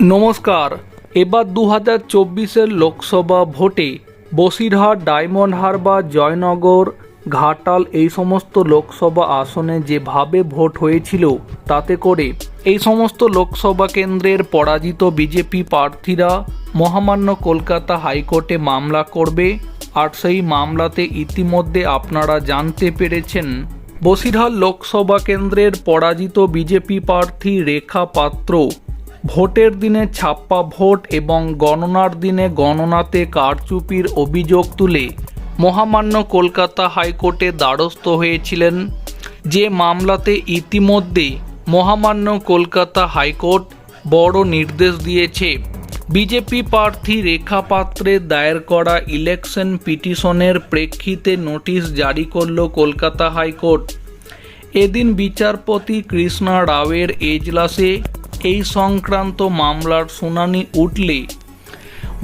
নমস্কার। এবার দু হাজার চব্বিশের লোকসভা ভোটে বসিরহাট, ডায়মন্ড হারবার, জয়নগর, ঘাটাল এই সমস্ত লোকসভা আসনে যেভাবে ভোট হয়েছিল তাতে করে এই সমস্ত লোকসভা কেন্দ্রের পরাজিত বিজেপি প্রার্থীরা মহামান্য কলকাতা হাইকোর্টে মামলা করবে আর সেই মামলাতে ইতিমধ্যে আপনারা জানতে পেরেছেন, বসিরহাট লোকসভা কেন্দ্রের পরাজিত বিজেপি প্রার্থী রেখা পাত্র ভোটের দিনে ছাপ্পা ভোট এবং গণনার দিনে গণনাতে কারচুপির অভিযোগ তুলে মহামান্য কলকাতা হাইকোর্টে দ্বারস্থ হয়েছিলেন। যে মামলাতে ইতিমধ্যে মহামান্য কলকাতা হাইকোর্ট বড় নির্দেশ দিয়েছে। বিজেপি প্রার্থী রেখা পাত্রের দায়ের করা ইলেকশন পিটিশনের প্রেক্ষিতে নোটিশ জারি করল কলকাতা হাইকোর্ট। এদিন বিচারপতি কৃষ্ণা রাওয়ের এজলাসে এই সংক্রান্ত মামলার শুনানি উঠলে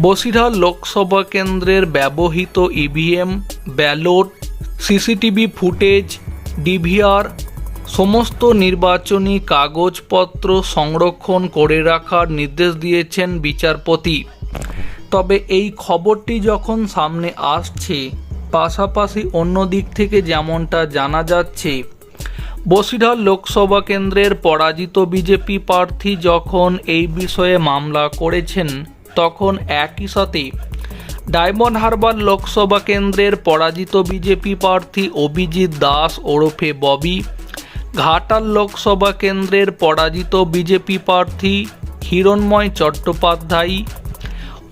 বসিরহাট লোকসভা কেন্দ্রের ব্যবহৃত EVM, ballot, CCTV footage, DVR সমস্ত নির্বাচনী কাগজপত্র সংরক্ষণ করে রাখার নির্দেশ দিয়েছেন বিচারপতি। তবে এই খবরটি যখন সামনে আসছে, পাশাপাশি অন্য দিক থেকে যেমনটা জানা যাচ্ছে বসিরহাট লোকসভা কেন্দ্রের পরাজিত বিজেপি প্রার্থী যখন এই বিষয়ে মামলা করেছেন, তখন একই সাথে ডায়মন্ড হারবার লোকসভা কেন্দ্রের পরাজিত বিজেপি প্রার্থী অভিজিৎ দাস ওরফে ববি, ঘাটাল লোকসভা কেন্দ্রের পরাজিত বিজেপি প্রার্থী হিরণময় চট্টোপাধ্যায়,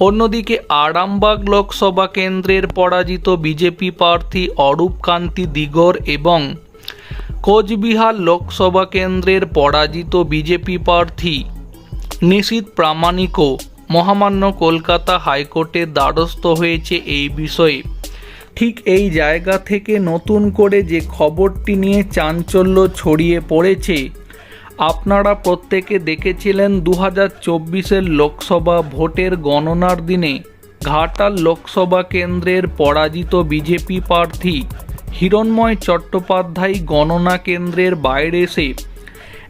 অন্যদিকে আরামবাগ লোকসভা কেন্দ্রের পরাজিত বিজেপি প্রার্থী অরূপকান্তি দিগর এবং কোচবিহার লোকসভা কেন্দ্রের পরাজিত বিজেপি প্রার্থী নিশীত প্রামাণিকও মহামান্য কলকাতা হাইকোর্টের দ্বারস্থ হয়েছে এই বিষয়ে। ঠিক এই জায়গা থেকে নতুন করে যে খবরটি নিয়ে চাঞ্চল্য ছড়িয়ে পড়েছে, আপনারা প্রত্যেকে দেখেছিলেন দু হাজার চব্বিশের লোকসভা ভোটের গণনার দিনে ঘাটাল লোকসভা কেন্দ্রের পরাজিত বিজেপি প্রার্থী হিরণময় চট্টোপাধ্যায় গণনা কেন্দ্রের বাইরে এসে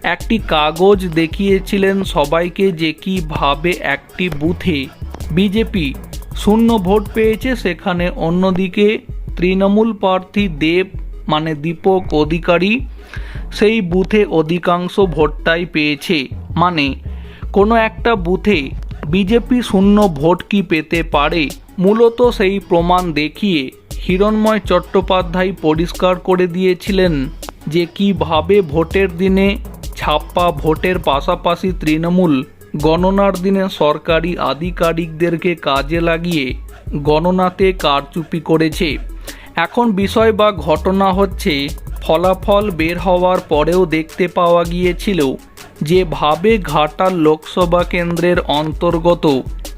একটি কাগজ দেখিয়েছিলেন সবাইকে যে কীভাবে একটি বুথে বিজেপি শূন্য ভোট পেয়েছে, সেখানে অন্যদিকে তৃণমূল প্রার্থী দেব মানে দীপক অধিকারী, সেই বুথে অধিকাংশ ভোটটাই পেয়েছে। মানে কোনো একটা বুথে বিজেপি শূন্য ভোট কি পেতে পারে? মূলত সেই প্রমাণ দেখিয়ে হিরণময় চট্টোপাধ্যায় পরিষ্কার করে দিয়েছিলেন যে কীভাবে ভোটের দিনে ছাপ্পা ভোটের পাশাপাশি তৃণমূল গণনার দিনে সরকারি আধিকারিকদেরকে কাজে লাগিয়ে গণনাতে কারচুপি করেছে। এখন বিষয় বা ঘটনা হচ্ছে, ফলাফল বের হওয়ার পরেও দেখতে পাওয়া গিয়েছিল যেভাবে ঘাটাল লোকসভা কেন্দ্রের অন্তর্গত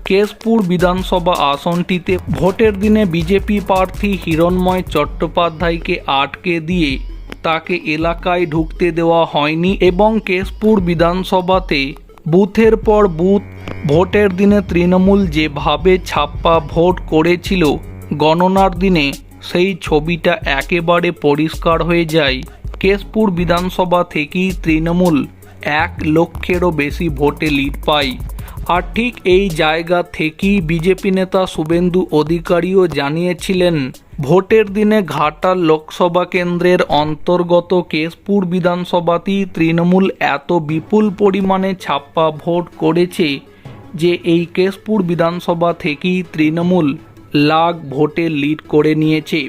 কেশপুর বিধানসভা আসনটিতে ভোটের দিনে বিজেপি প্রার্থী হিরণময় চট্টোপাধ্যায়কে আটকে দিয়ে তাকে এলাকায় ঢুকতে দেওয়া হয়নি এবং কেশপুর বিধানসভাতে বুথের পর বুথ, ভোটের দিনে তৃণমূল যেভাবে ছাপ্পা ভোট করেছিল, গণনার দিনে সেই ছবিটা একেবারে পরিষ্কার হয়ে যায়। কেশপুর বিধানসভা থেকেই তৃণমূল এক লক্ষেরও বেশি ভোটে লিড পায়। আর ঠিক এই জায়গা থেকেই বিজেপি নেতা শুভেন্দু অধিকারীও জানিয়েছিলেন, ভোটের দিনে ঘাটাল লোকসভা কেন্দ্রের অন্তর্গত কেশপুর বিধানসভাতেই তৃণমূল এত বিপুল পরিমাণে ছাপ্পা ভোট করেছে যে এই কেশপুর বিধানসভা থেকেই তৃণমূল লাখ ভোটে লিড করে নিয়েছে।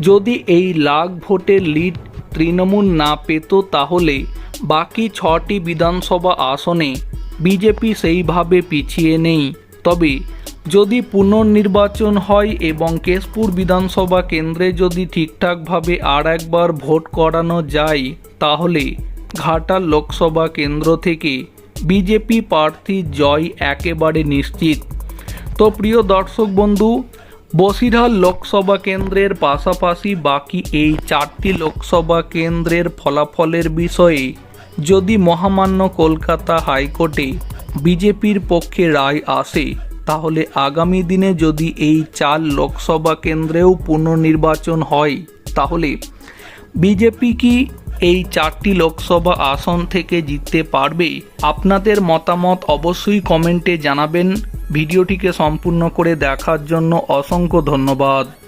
যদি এই লাখ ভোটের লিড তৃণমূল না পেত তাহলে বাকি ছটি বিধানসভা আসনে বিজেপি সেইভাবে পিছিয়ে নেই। তবে যদি পুনর্নির্বাচন হয় এবং কেশপুর বিধানসভা কেন্দ্রে যদি ঠিকঠাকভাবে আর একবার ভোট করানো যায়, তাহলে ঘাটাল লোকসভা কেন্দ্র থেকে বিজেপি প্রার্থী জয় একেবারে নিশ্চিত। তো প্রিয় দর্শক বন্ধু, বসিরহাট লোকসভা কেন্দ্রের পাশাপাশি বাকি এই চারটি লোকসভা কেন্দ্রের ফলাফলের বিষয়ে যদি মহামান্য কলকাতা হাইকোর্টে বিজেপির পক্ষে রায় আসে, তাহলে আগামী দিনে যদি এই চার লোকসভা কেন্দ্রেও পুনর্নির্বাচন হয়, তাহলে বিজেপি কি এই চারটি লোকসভা আসন থেকে জিততে পারবে? আপনাদের মতামত অবশ্যই কমেন্টে জানাবেন। ভিডিওটিকে সম্পূর্ণ করে দেখার জন্য অসংখ্য ধন্যবাদ।